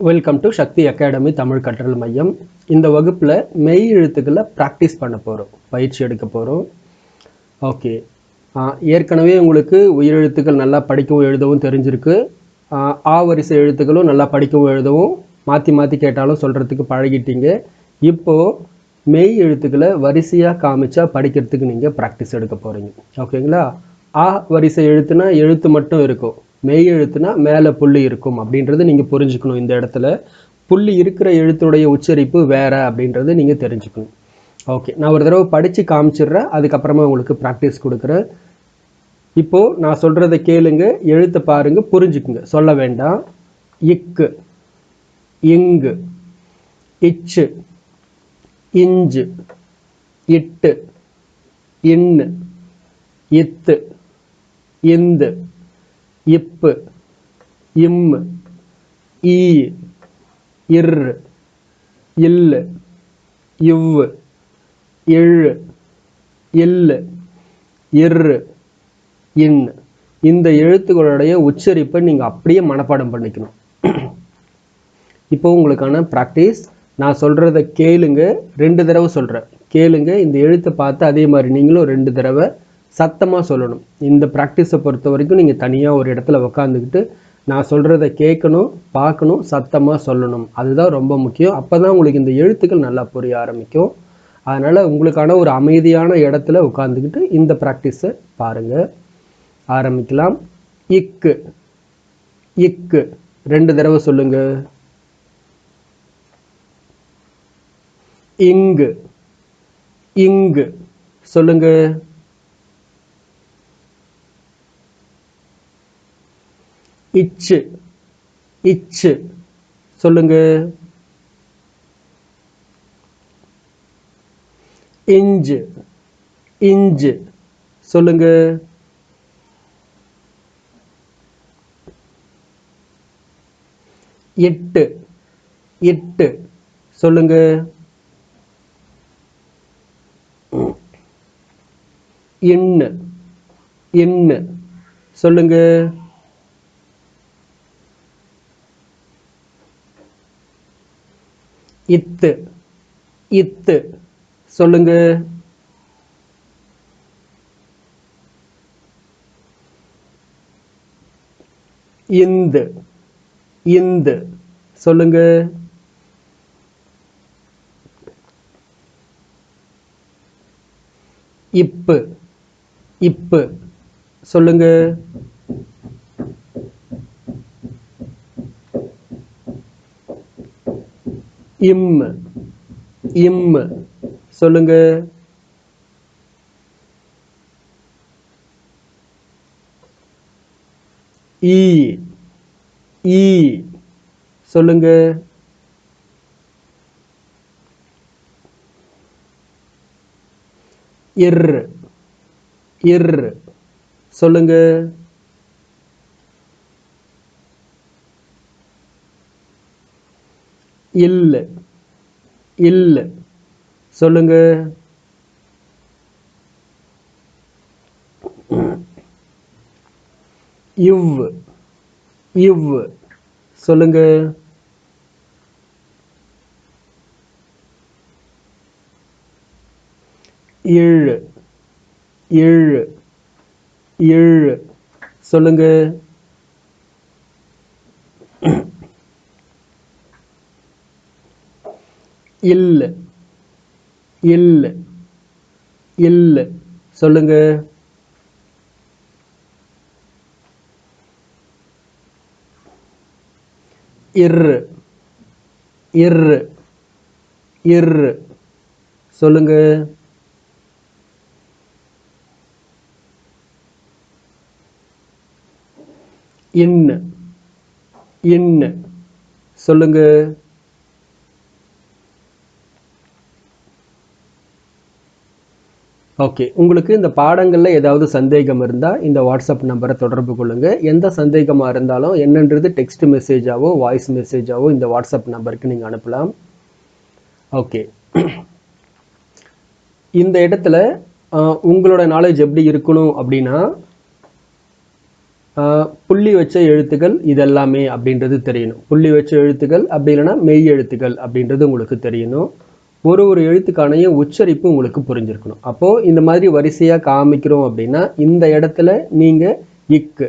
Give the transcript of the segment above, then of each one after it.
Welcome to Shakti academy Tamil கற்றல் மையம் இந்த வகுப்பில் மெய் எழுத்துக்களை ப்ராக்டிஸ் பண்ண போகிறோம் பயிற்சி எடுக்க போகிறோம் ஓகே ஏற்கனவே உங்களுக்கு உயிரெழுத்துக்கள் நல்லா படிக்கவும் எழுதவும் தெரிஞ்சிருக்கு. ஆ, வரிசை எழுத்துக்களும் நல்லா படிக்கவும் எழுதவும் மாற்றி மாற்றி கேட்டாலும் சொல்கிறதுக்கு பழகிட்டீங்க. இப்போது மெய் எழுத்துக்களை வரிசையாக காமிச்சா படிக்கிறதுக்கு நீங்கள் ப்ராக்டிஸ் எடுக்க போகிறீங்க ஓகேங்களா ஆ வரிசை எழுத்துனா எழுத்து மட்டும் இருக்கும். மெய் எழுத்துனா மேலே புள்ளி இருக்கும் அப்படின்றது நீங்கள் புரிஞ்சுக்கணும் இந்த இடத்துல. புள்ளி இருக்கிற எழுத்துடைய உச்சரிப்பு வேற அப்படின்றது நீங்கள் தெரிஞ்சுக்கணும். ஓகே நான் ஒரு தடவை படித்து காமிச்சிடுறேன் அதுக்கப்புறமா உங்களுக்கு ப்ராக்டிஸ் கொடுக்குறேன். இப்போது நான் சொல்கிறத கேளுங்க எழுத்தை பாருங்க புரிஞ்சுக்குங்க. சொல்ல வேண்டாம். இக்கு இங்கு இச்சு இஞ்சு இட்டு இன்னு இத்து இந்து. இப்பு இம் ஈ இர் இல் இவ்வு இழ் இல் இர் இன். இந்த எழுத்துக்களுடைய உச்சரிப்பை நீங்கள் அப்படியே மனப்பாடம் பண்ணிக்கணும். இப்போ உங்களுக்கான ப்ராக்டிஸ் நான் சொல்கிறத கேளுங்க. ரெண்டு தடவை சொல்கிறேன் கேளுங்க. இந்த எழுத்தை பார்த்து அதே மாதிரி நீங்களும் ரெண்டு தடவை சத்தமாக சொல்லணும். இந்த ப்ராக்டிஸை பொறுத்த வரைக்கும் நீங்கள் தனியாக ஒரு இடத்துல உக்காந்துக்கிட்டு நான் சொல்கிறத கேட்கணும் பார்க்கணும் சத்தமாக சொல்லணும். அதுதான் ரொம்ப முக்கியம். அப்போ தான் உங்களுக்கு இந்த எழுத்துக்கள் நல்லா புரிய ஆரம்பிக்கும். அதனால் உங்களுக்கான ஒரு அமைதியான இடத்துல உட்காந்துக்கிட்டு இந்த ப்ராக்டிஸை பாருங்கள் ஆரம்பிக்கலாம். இக்கு. இக்கு. ரெண்டு தடவை சொல்லுங்க. இங்கு. இங்கு. சொல்லுங்கள் இச்சு. இச்சு. சொல்லுங்க. இஞ்சு. இஞ்சு. சொல்லுங்க. எட்டு. எட்டு. சொல்லுங்க. எண்ணு. எண்ணு. சொல்லுங்க. இத்து. இத்து. சொல்லுங்க. இந்து. இந்து. சொல்லுங்க. இப்பு. இப்பு. சொல்லுங்க. இம் இம். சொல்லுங்க. ஈ ஈ. சொல்லுங்க. இர் இர். சொல்லுங்க. இல்ல. இல்ல. சொல்லுங்க. இவ் இவ் சொல்லுங்க. ஏழு ஏழு ஏழு சொல்லுங்க. இல். இல். இல். சொல்லுங்க. இர். இர். இர். சொல்லுங்க. இன். இன்னு சொல்லுங்க. ஓகே உங்களுக்கு இந்த பாடங்களில் ஏதாவது சந்தேகம் இருந்தால் இந்த வாட்ஸ்அப் நம்பரை தொடர்பு கொள்ளுங்கள் எந்த சந்தேகமாக இருந்தாலும் என்னன்றது டெக்ஸ்ட் மெசேஜாவோ வாய்ஸ் மெசேஜாவோ இந்த வாட்ஸ்அப் நம்பருக்கு நீங்கள் அனுப்பலாம். ஓகே இந்த இடத்துல உங்களோட நாலேஜ் எப்படி இருக்கணும் அப்படின்னா புள்ளி வச்ச எழுத்துக்கள் இதெல்லாமே அப்படின்றது தெரியணும். புள்ளி வச்ச எழுத்துக்கள் அப்படி இல்லைன்னா மெய் எழுத்துக்கள் அப்படின்றது உங்களுக்கு தெரியணும். ஒரு ஒரு எழுத்துக்கான உச்சரிப்பு உங்களுக்கு புரிஞ்சிருக்கணும். அப்போது இந்த மாதிரி வரிசையாக காமிக்கிறோம் அப்படின்னா இந்த இடத்துல நீங்கள் இக்கு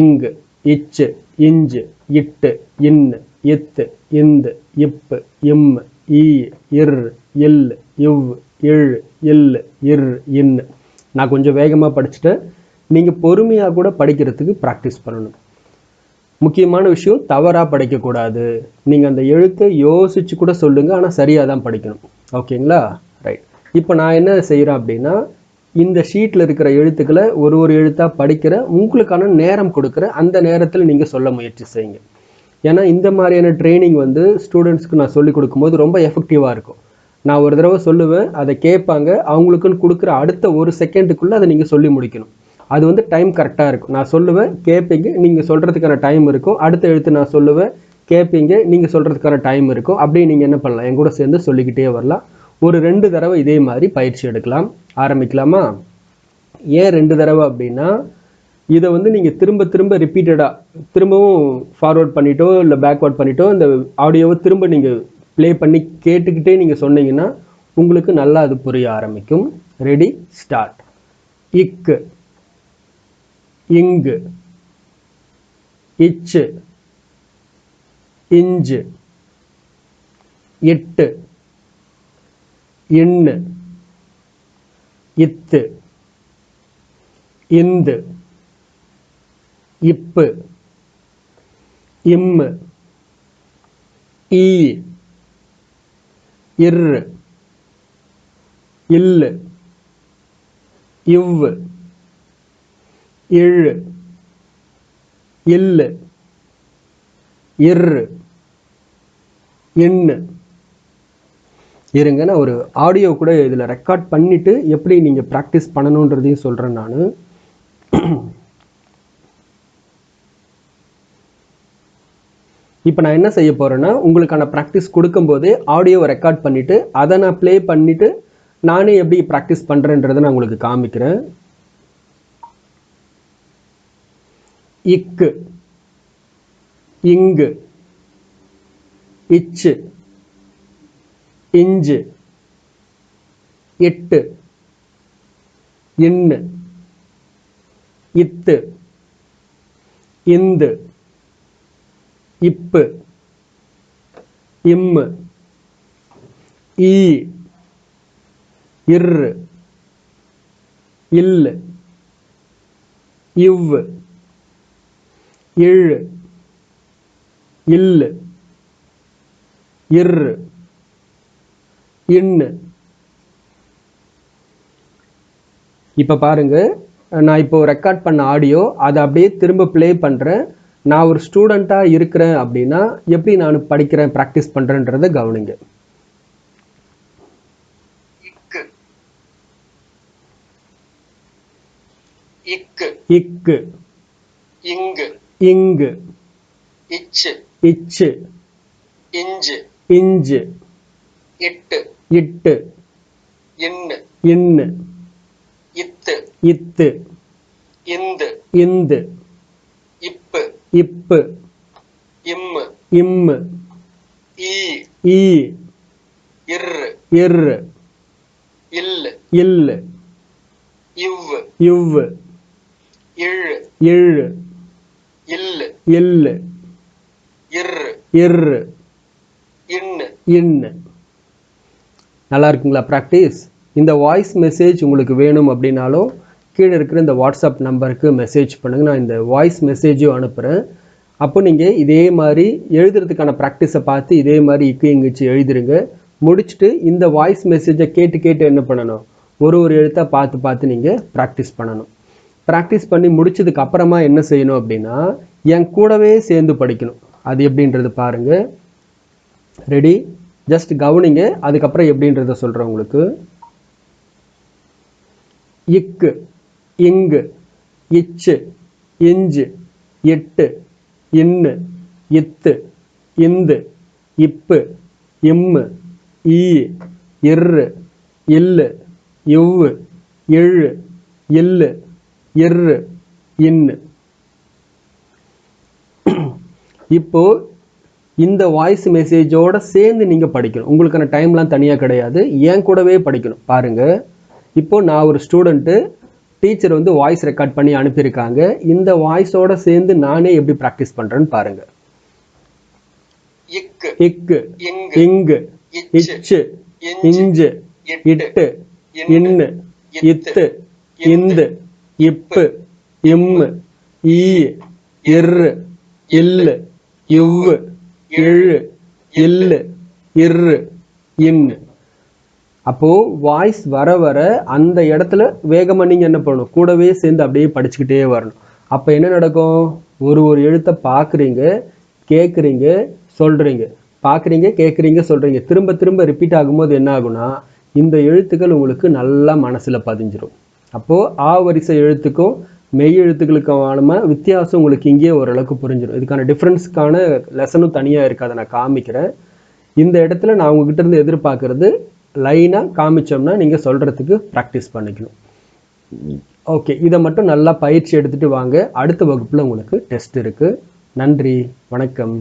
இங்கு இச்சு இஞ்சு இட்டு இன்னு இத்து இந்து இப்பு இம்மு ஈ இர் இல் இவ் இழ் இல் இர் இன்னு. நான் கொஞ்சம் வேகமாக படிச்சுட்டேன் நீங்கள் பொறுமையாக கூட படிக்கிறதுக்கு ப்ராக்டிஸ் பண்ணணும். முக்கியமான விஷயம் தவறாக படிக்கக்கூடாது. நீங்கள் அந்த எழுத்தை யோசிச்சு கூட சொல்லுங்கள் ஆனால் சரியாக தான் படிக்கணும். ஓகேங்களா? ரைட் இப்போ நான் என்ன செய்கிறேன் அப்படின்னா இந்த ஷீட்டில் இருக்கிற எழுத்துக்களை ஒரு ஒரு எழுத்தாக படிக்கிற உங்களுக்கான நேரம் கொடுக்குற அந்த நேரத்தில் நீங்கள் சொல்ல முயற்சி செய்யுங்க. ஏன்னா இந்த மாதிரியான ட்ரைனிங் வந்து ஸ்டூடெண்ட்ஸ்க்கு நான் சொல்லிக் கொடுக்கும்போது ரொம்ப எஃபெக்டிவாக இருக்கும். நான் ஒரு தடவை சொல்லுவேன் அதை கேட்பாங்க. அவங்களுக்குன்னு கொடுக்குற அடுத்த ஒரு செகண்டுக்குள்ளே அதை நீங்கள் சொல்லி முடிக்கணும். அது வந்து டைம் கரெக்டாக இருக்கும். நான் சொல்லுவேன் கேட்பீங்க நீங்கள் சொல்கிறதுக்கான டைம் இருக்கும். அடுத்த எழுத்து நான் சொல்லுவேன் கேட்பீங்க நீங்கள் சொல்கிறதுக்கான டைம் இருக்கும். அப்படியே நீங்கள் என்ன பண்ணலாம்? என் கூட சேர்ந்து சொல்லிக்கிட்டே வரலாம். ஒரு ரெண்டு தடவை இதே மாதிரி பயிற்சி எடுக்கலாம். ஆரம்பிக்கலாமா? ஏன் ரெண்டு தடவை அப்படின்னா இதை வந்து நீங்கள் திரும்ப திரும்ப ரிப்பீட்டடாக திரும்பவும் ஃபார்வர்ட் பண்ணிட்டோ இல்லை பேக்வர்ட் பண்ணிட்டோ இந்த ஆடியோவை திரும்ப நீங்கள் ப்ளே பண்ணி கேட்டுக்கிட்டே நீங்கள் சொன்னீங்கன்னா உங்களுக்கு நல்லா அது புரிய ஆரம்பிக்கும். ரெடி ஸ்டார்ட் இக்கு. இங்கு இச்சு இஞ்சு இட்டு இன்னு இத்து இந்து இப்பு இம்மு ஈ இரு இல்லு இவ்வு. இழு இல்லு இரு எண்ணு. இருங்க நான் ஒரு ஆடியோ கூட இதில் ரெக்கார்ட் பண்ணிவிட்டு எப்படி நீங்கள் ப்ராக்டிஸ் பண்ணணுன்றதையும் சொல்கிறேன் நான். இப்போ நான் என்ன செய்ய போகிறேன்னா உங்களுக்கான ப்ராக்டிஸ் கொடுக்கும்போதே ஆடியோவை ரெக்கார்ட் பண்ணிவிட்டு அதை நான் ப்ளே பண்ணிவிட்டு நானே எப்படி ப்ராக்டிஸ் பண்ணுறேன்றதை நான் உங்களுக்கு காமிக்கிறேன். இக்கு. இங்கு. இச்சு. இஞ்சு. இட்டு. இன்னு. இத்து. இந்து. இப்பு. இம்மு. ஈ. இரு இல்லு. இவ்வு. இழு இல்லு இரு இன்னு. இப்போ பாருங்க நான் இப்போ ரெக்கார்ட் பண்ண ஆடியோ அதை அப்படியே திரும்ப ப்ளே பண்ணுறேன் நான் ஒரு ஸ்டூடெண்ட்டாக இருக்கிறேன் அப்படின்னா எப்படி நான் படிக்கிறேன் ப்ராக்டிஸ் பண்ணுறேன்றதை கவனிங்க. இக்கு. இக்கு. இங்கு. இங்கு. இச்சு. இச்சு. இஞ்சு. இஞ்சு. இட்டு. இட்டு. இன்னு. இன்னு. இத்து. இத்து. இந்து. இந்து. இப்பு. இப்பு. இம்மு. இம்மு. ஈ. ஈ. இரு இரு இல்லு. இல்லு. இவ்வு. இவ்வு. இழு. இழு. இல்லு. இல்லு இரு இரு இன்னு. இன்னு. நல்லா இருக்குங்களா ப்ராக்டிஸ் இந்த வாய்ஸ் மெசேஜ் உங்களுக்கு வேணும் அப்படின்னாலும் கீழே இருக்கிற இந்த வாட்ஸ்அப் நம்பருக்கு மெசேஜ் பண்ணுங்கள் நான் இந்த வாய்ஸ் மெசேஜும் அனுப்புகிறேன் அப்போ நீங்கள் இதே மாதிரி எழுதுறதுக்கான ப்ராக்டிஸை பார்த்து இதே மாதிரி இக்கு இங்கிச்சு எழுதிருங்க. முடிச்சுட்டு இந்த வாய்ஸ் மெசேஜை கேட்டு கேட்டு என்ன பண்ணணும்? ஒரு ஒரு எழுத்தாக பார்த்து பார்த்து நீங்கள் ப்ராக்டிஸ் பண்ணணும். ப்ராக்டிஸ் பண்ணி முடிச்சதுக்கு அப்புறமா என்ன செய்யணும் அப்படின்னா என் கூடவே சேர்ந்து படிக்கணும். அது எப்படின்றது பாருங்கள் ரெடி ஜஸ்ட் கவனிங்க. அதுக்கப்புறம் எப்படின்றத சொல்கிறேன் உங்களுக்கு. இக்கு இங்கு இச்சு இஞ்சு எட்டு இன்னு இத்து இந்து இப்பு இம்மு ஈ இரு இல்லு இவ்வு இழு இல்லு இரு இன்னு இப்போ இந்த வாய்ஸ் மெசேஜோட சேர்ந்து நீங்க படிக்கணும். உங்களுக்கான டைம்லாம் தனியா கிடையாது. என் கூடவே படிக்கணும். பாருங்க. இப்போ நான் ஒரு ஸ்டூடெண்ட்டு டீச்சர் வந்து வாய்ஸ் ரெக்கார்ட் பண்ணி அனுப்பியிருக்காங்க. இந்த வாய்ஸோட சேர்ந்து நானே எப்படி ப்ராக்டிஸ் பண்றேன்னு பாருங்க. இக்கு இங்கு இச்சு இஞ்சு இட்டு இன்னு இத்து இந்து இப்பு இம்மு ஈ இரு இல்லு இவ்வு இழு இல்லு இரு இன்னு. அப்போ வாய்ஸ் வர வர அந்த இடத்துல வேகமாக நீங்கள் என்ன பண்ணணும்? கூடவே சேர்ந்து அப்படியே படிச்சுக்கிட்டே வரணும். அப்போ என்ன நடக்கும்? ஒரு ஒரு எழுத்தை பார்க்குறீங்க கேட்குறீங்க சொல்கிறீங்க பார்க்குறீங்க கேட்குறீங்க சொல்கிறீங்க திரும்ப திரும்ப ரிப்பீட் ஆகும்போது என்ன ஆகும்னா இந்த எழுத்துக்கள் உங்களுக்கு நல்லா மனசில் பதிஞ்சிடும் அப்போது ஆ வரிசை எழுத்துக்கும் மெய் எழுத்துக்களுக்கான வித்தியாசம் உங்களுக்கு இங்கேயே ஓரளவுக்கு புரிஞ்சிடும் இதுக்கான டிஃப்ரென்ஸ்க்கான லெசனும் தனியாக இருக்காது நான் காமிக்கிறேன். இந்த இடத்துல நான் உங்ககிட்ட இருந்து எதிர்பார்க்கறது லைனாக காமிச்சோம்னா நீங்கள் சொல்கிறதுக்கு ப்ராக்டிஸ் பண்ணிக்கணும். ஓகே இதை மட்டும் நல்லா பயிற்சி எடுத்துகிட்டு வாங்க. அடுத்த வகுப்பில் உங்களுக்கு டெஸ்ட் இருக்குது நன்றி வணக்கம்.